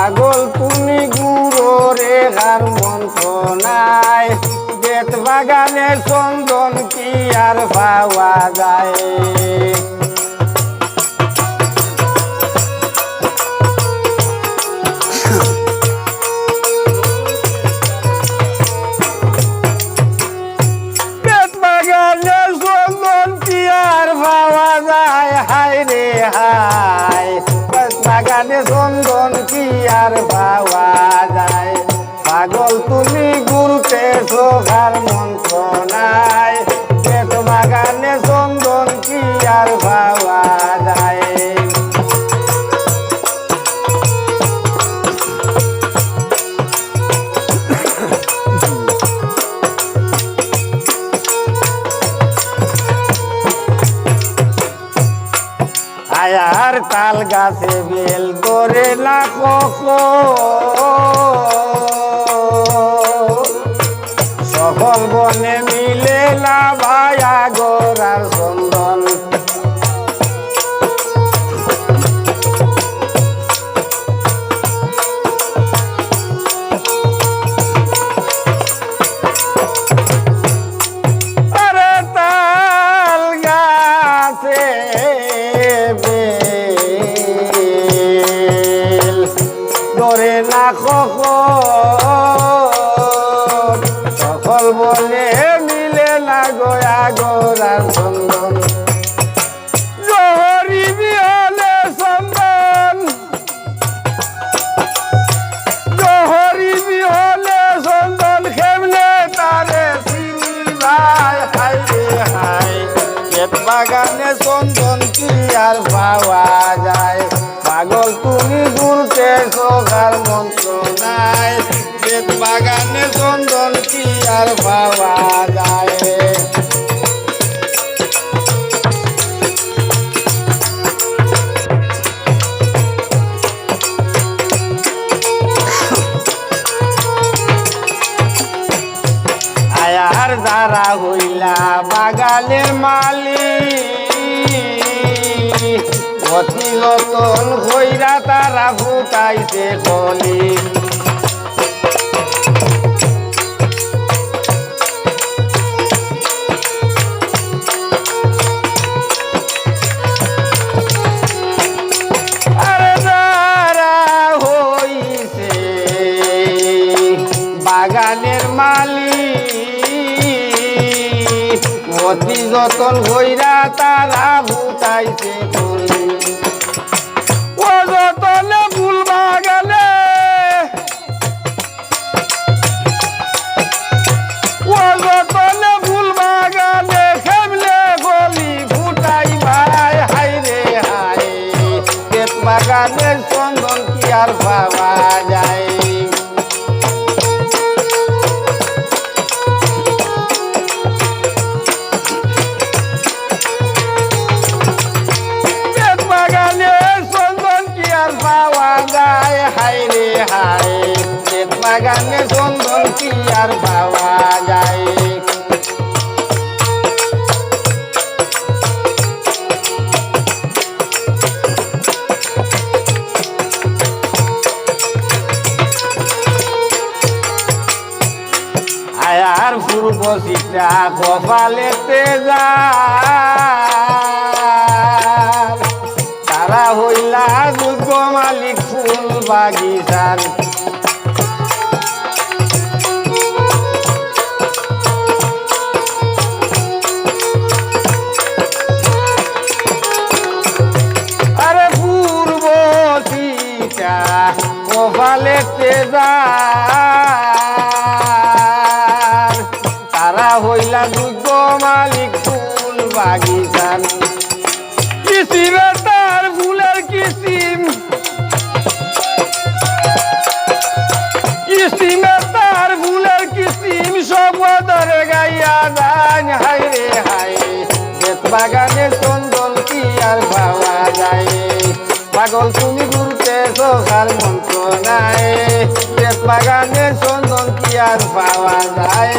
পাগল তুমি গুরো রে হার মন্ত্রণায় বেত বাগানে চন্দন কি আর পাওয়া যায়? আর পাওয়া আয়ার তাল গাছে বেল করে না কোকো সকল বনে মিলে না ভায়া গোরার চন্দন বাগানে চন্দন কি আর পাওয়া যায়? পাগল তুমি ঘুরতে সকাল মন্ত্র নাই। বাগানে চন্দন কি আর পাওয়া আয়ার দ্বারা হইলা বাগানের মালিক অতি রতন হইরা তারা ফুটাইছে কলি। আরে বাগানের মালিক অতি যতন হইরা তারা ভুতাইছে বলি। আয়ার পূর্ব সিটা কপালেতে যায় তারা হইলা যোগ্য মালিক ফুল বাগিচার। আরে পূর্ব সিটা কপালেতে যায় মালিক ফুল কিসিমে তার ফুলের কিসিম? গাইয়া বাগানে চন্দন কি আর যায়? পাগল তুমি ঘুরতে সকাল মন্ত্র নাই। বাগানে চন্দন কি আর পাওয়া যায়?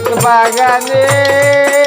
preto bagane